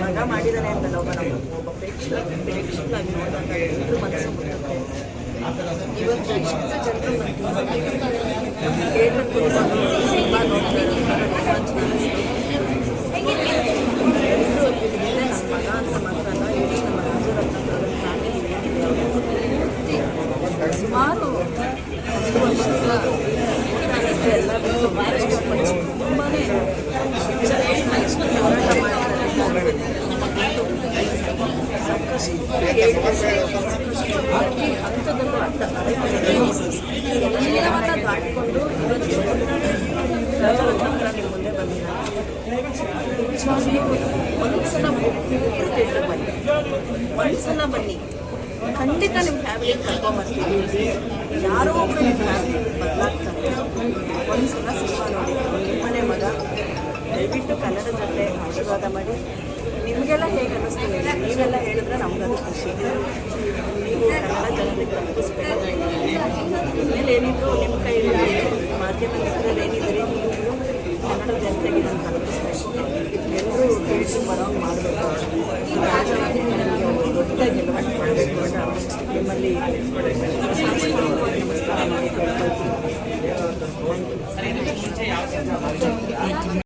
ಮಗ ಮಾಡಿದಾನೆ ಅಂತಲ್ಲ ಒಬ್ಬ ನಮ್ಮ ಒಬ್ಬ ಪ್ರೇಕ್ಷಕ ಪ್ರೇಕ್ಷಕರಾಗಿ ನೋಡಿದಾಗ ಎಲ್ಲರೂ ಮನಸ್ಸು ಮುಟ್ಟುತ್ತೆ ಇವತ್ತು ಇಷ್ಟು ಜನರು ಥಿಯೇಟರ್ ಕೂರಿಸೋದು ಸಿನಿಮಾ ನೋಡ್ತಾರೆ ದಾಟಿಕೊಂಡು ಇವತ್ತು ಮುಂದೆ ಬಂದಿಲ್ಲ ಒಂದ್ಸಲ ಬನ್ನಿ. ಒಂದ್ಸಲ ಬನ್ನಿ. ಖಂಡಿತ ನಿಮ್ಮ ಫ್ಯಾಮಿಲಿ ಕರ್ಕೊಂಬರ್ತೀವಿ ಯಾರೋ ಒಬ್ಬರು ನಿಮ್ಮ ಫ್ಯಾಮಿಲಿ ಆಶೀರ್ವಾದ ಮಾಡಿ. ನಿಮಗೆಲ್ಲ ಹೇಗೆ ಅನ್ನಿಸ್ತೀನಿ ನೀವೆಲ್ಲ ಹೇಳಿದ್ರೆ ನಮಗದು ಖುಷಿ. ನೀವು ಕನ್ನಡ ಜನರಿಗೆ ಏನಿದ್ರು ನಿಮ್ಮ ಕೈಯಲ್ಲಿ ಮಾಧ್ಯಮದಲ್ಲಿ ಏನಿದ್ರೆ ನೀವು ಕನ್ನಡ ಜನತೆಗೆ ನಾನು ತಲುಪಿಸ್ಬೇಕು ಎಲ್ಲರೂ ಕೇಳಿ ಬರೋಂಗೆ ಮಾಡಬೇಕು. ಮಾಡಬೇಕು ಅಂತ ನಿಮ್ಮಲ್ಲಿ ನಮಸ್ಕಾರ ಮಾಡಿ